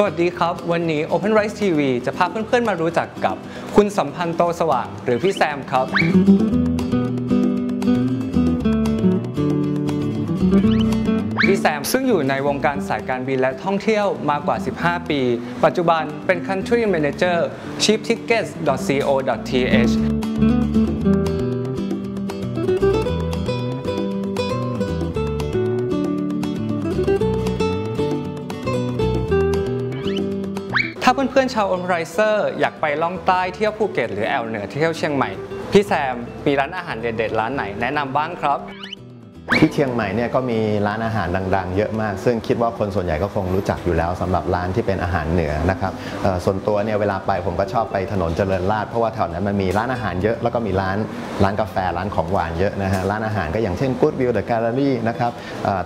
สวัสดีครับ วันนี้ Open Rice TV จะพาเพื่อนๆมารู้จักกับ คุณสัมพันธ์โตสว่าง หรือพี่แซมครับ พี่แซมซึ่งอยู่ในวงการสายการบินและท่องเที่ยวมากว่า 15 ปี ปัจจุบันเป็น Country Manager cheaptickets.co.th ถ้าเพื่อนๆชาวอมไรเซอร์อยากไปล่องใต้เที่ยวภูเก็ตหรือแอลเหนือเที่ยวเชียงใหม่ พี่แซมมีร้านอาหารเด็ดๆร้านไหนแนะนำบ้างครับ ที่เชียงใหม่เนี่ยก็มีร้านอาหารดัง ๆ เยอะมาก ซึ่งคิดว่าคนส่วนใหญ่ก็คงรู้จักอยู่แล้วสำหรับร้านที่เป็นอาหารเหนือนะครับส่วนตัวเนี่ยเวลาไปผมก็ชอบไปถนนเจริญราษฎร์เพราะว่าแถวนั้นมันมีร้านอาหารเยอะแล้วก็มีร้านร้านกาแฟร้านของหวานเยอะนะฮะร้านอาหารก็อย่างเช่น Good View The Gallery นะครับ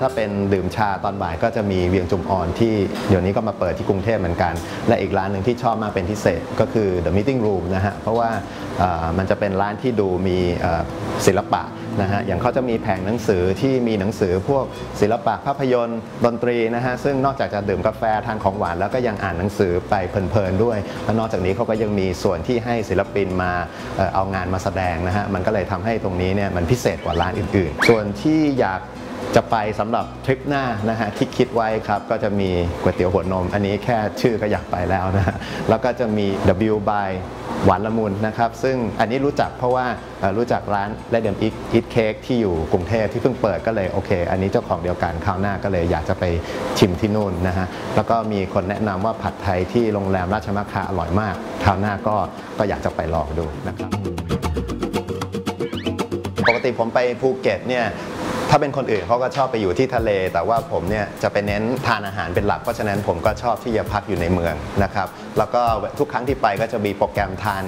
ถ้าเป็นดื่มชาตอนบ่ายก็จะมีเวียงจุมอ่อนที่เดี๋ยวนี้ก็มาเปิดที่กรุงเทพเหมือนกัน และอีกร้านหนึ่งที่ชอบมากเป็นพิเศษก็คือ The Meeting Room นะฮะเพราะว่ามันจะเป็นร้านที่ดูมีศิลปะนะฮะอย่างเขาจะมีแผงหนังสือที่มีหนังสือพวกศิลปะภาพยนตร์ดนตรีนะฮะซึ่งนอกจากจะดื่มกาแฟทานของหวานแล้วก็ยังอ่านหนังสือไปเพลินๆด้วย และนอกจากนี้เขาก็ยังมีส่วนที่ให้ศิลปินมาเอ่อเอางานมาแสดงนะฮะมันก็เลยทำให้ตรงนี้เนี่ยมันพิเศษกว่าร้านอื่นๆ ส่วนที่อยาก จะไปสำหรับทริปหน้านะฮะที่คิดไว้ครับ ก็จะมีก๋วยเตี๋ยวหัวนม อันนี้แค่ชื่อก็อยากไปแล้วนะฮะแล้วก็จะมี W by หวานละมุนนะครับ ซึ่งอันนี้รู้จักเพราะว่ารู้จักร้านและเดิมอีทเค้กที่อยู่กรุงเทพที่เพิ่งเปิดก็เลยโอเค อันนี้เจ้าของเดียวกันคราวหน้าก็เลยอยากจะไปชิมที่นู่นนะฮะแล้วก็มีคนแนะนำว่าผัดไทยที่โรงแรมราชมังคลาอร่อยมากคราวหน้าก็ก็อยากจะไปลองดูนะครับ ปกติผมไปภูเก็ตเนี่ย ถ้าเป็นคนอื่นเขาก็ชอบไปอยู่ที่ทะเล แต่ว่าผมเนี่ยจะไปเน้นทานอาหารเป็นหลัก เพราะฉะนั้นผมก็ชอบที่จะพักอยู่ในเมืองนะครับ แล้วก็ทุกครั้งที่ไปก็จะมีโปรแกรมทาน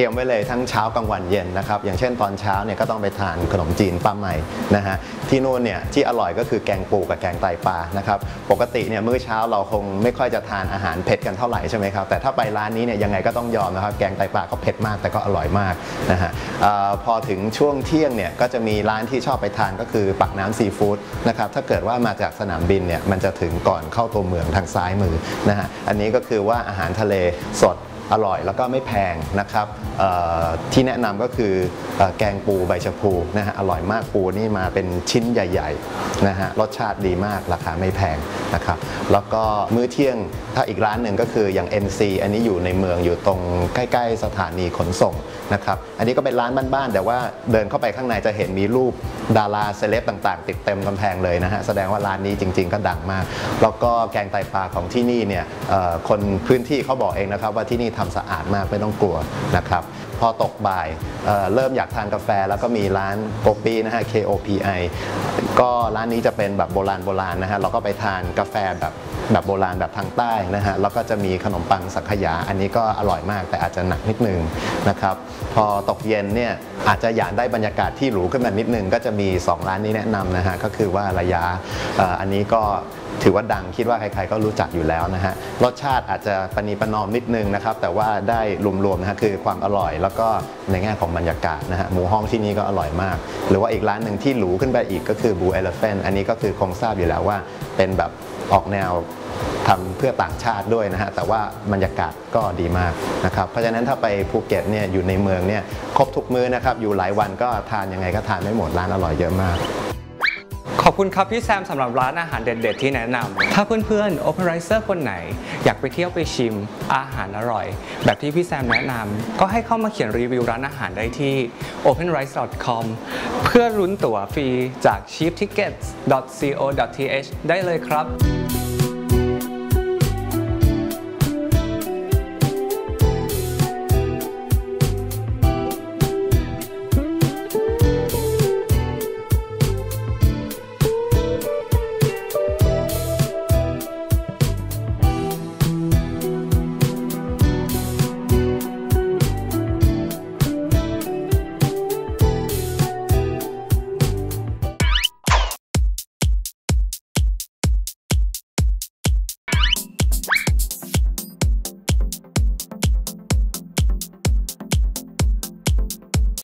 ตรียมไว้เลยทั้งเช้ากลางวันเย็นนะครับอย่างเช่นตอนเช้าเนี่ยก็ต้องไปทานขนมจีนป้าใหม่นะฮะที่นู่นเนี่ยที่อร่อยก็คือแกงปูกับแกงไตปลานะครับปกติเนี่ยมื้อเช้าเราคงไม่ค่อยจะทานอาหารเผ็ดกันเท่าไหร่ใช่ไหมครับแต่ถ้าไปร้านนี้เนี่ยยังไงก็ต้องยอมนะครับแกงไตปลาก็เผ็ดมากแต่ก็อร่อยมากนะฮะออพอถึงช่วงเที่ยงเนี่ยก็จะมีร้านที่ชอบไปทานก็คือปักน้ำซีฟู้ดนะครับถ้าเกิดว่ามาจากสนามบินเนี่ยมันจะถึงก่อนเข้าตัวเมืองทางซ้ายมือนะฮะอันนี้ก็คือว่าอาหารทะเลสด อร่อยแล้วก็ไม่แพงนะครับที่แนะนำก็คือเอ่อแกงปูใบชะพูนะฮะอร่อยมากปูนี่มาเป็นชิ้นใหญ่ๆนะฮะรสชาติดีมากราคาไม่แพงนะครับแล้วก็มื้อเที่ยงถ้าอีกร้านหนึ่งก็คืออย่าง NC อันนี้อยู่ในเมืองอยู่ตรงใกล้ ๆ สถานีขนส่งนะครับอันนี้ก็เป็นร้านบ้านๆแต่ว่าเดินเข้าไปข้างในจะเห็นมีรูป ดาราเซเลบต่างๆ ติดเต็มกำแพงเลยนะฮะ แสดงว่าร้านนี้จริง ๆ ก็ดังมาก แล้วก็แกงไตปลาของที่นี่เนี่ยคนพื้นที่เขาบอกเองนะครับ ว่าที่นี่ทำสะอาดมากไม่ต้องกลัวนะครับ พอตกบ่ายเเริ่มอยากทานกาแฟแล้วก็มีร้านโกปีนะฮะ KOPI ก็ร้านนี้จะเป็นแบบโบราณโบราณนะฮะเราก็ไปทานกาแฟแบบแบบโบราณแบบทางใต้นะฮะแล้วก็จะมีขนมปังสังขยา อันนี้ก็อร่อยมากแต่อาจจะหนักนิดนึงนะครับ พอตกเย็นเนี่ยอาจจะอยากได้บรรยากาศที่หรูขึ้นมานิดนึงก็จะมี 2 ร้านนี้แนะนำนะฮะก็คือว่าระยะอ,อ,อันนี้ก็ถือว่าดังคิดว่าใครๆก็รู้จักอยู่แล้วนะฮะรสชาติอาจจะปนีประนอมนิดนึงนะครับ แต่ว่าได้รวมๆนะฮะคือความอร่อย แล้วก็ในแง่ของบรรยากาศนะฮะหมูห้องที่นี่ก็อร่อยมาก หรือว่าอีกร้านหนึ่งที่หรูขึ้นไปอีกก็คือ Blue Elephant อันนี้ก็คือคงทราบอยู่แล้วว่าเป็นแบบ ออกแนวทำเพื่อต่างชาติด้วยนะฮะแต่ว่าบรรยากาศก็ดีมากนะครับเพราะฉะนั้นถ้าไปภูเก็ตเนี่ยอยู่ในเมืองเนี่ยครบทุกมื้อนะครับอยู่หลายวันก็ทานยังไงก็ทานไม่หมดร้านอร่อยเยอะมาก ขอบคุณครับพี่แซมสำหรับร้านอาหารเด็ดๆที่แนะนำถ้าเพื่อนๆ Operizer คนไหน อยากไปเที่ยวไปชิมอาหารอร่อย แบบที่พี่แซมแนะนำก็ให้เข้ามาเขียนรีวิวร้านอาหารได้ที่ openrice.com เพื่อลุ้นตั๋วฟรีจาก cheaptickets.co.th ได้เลยครับ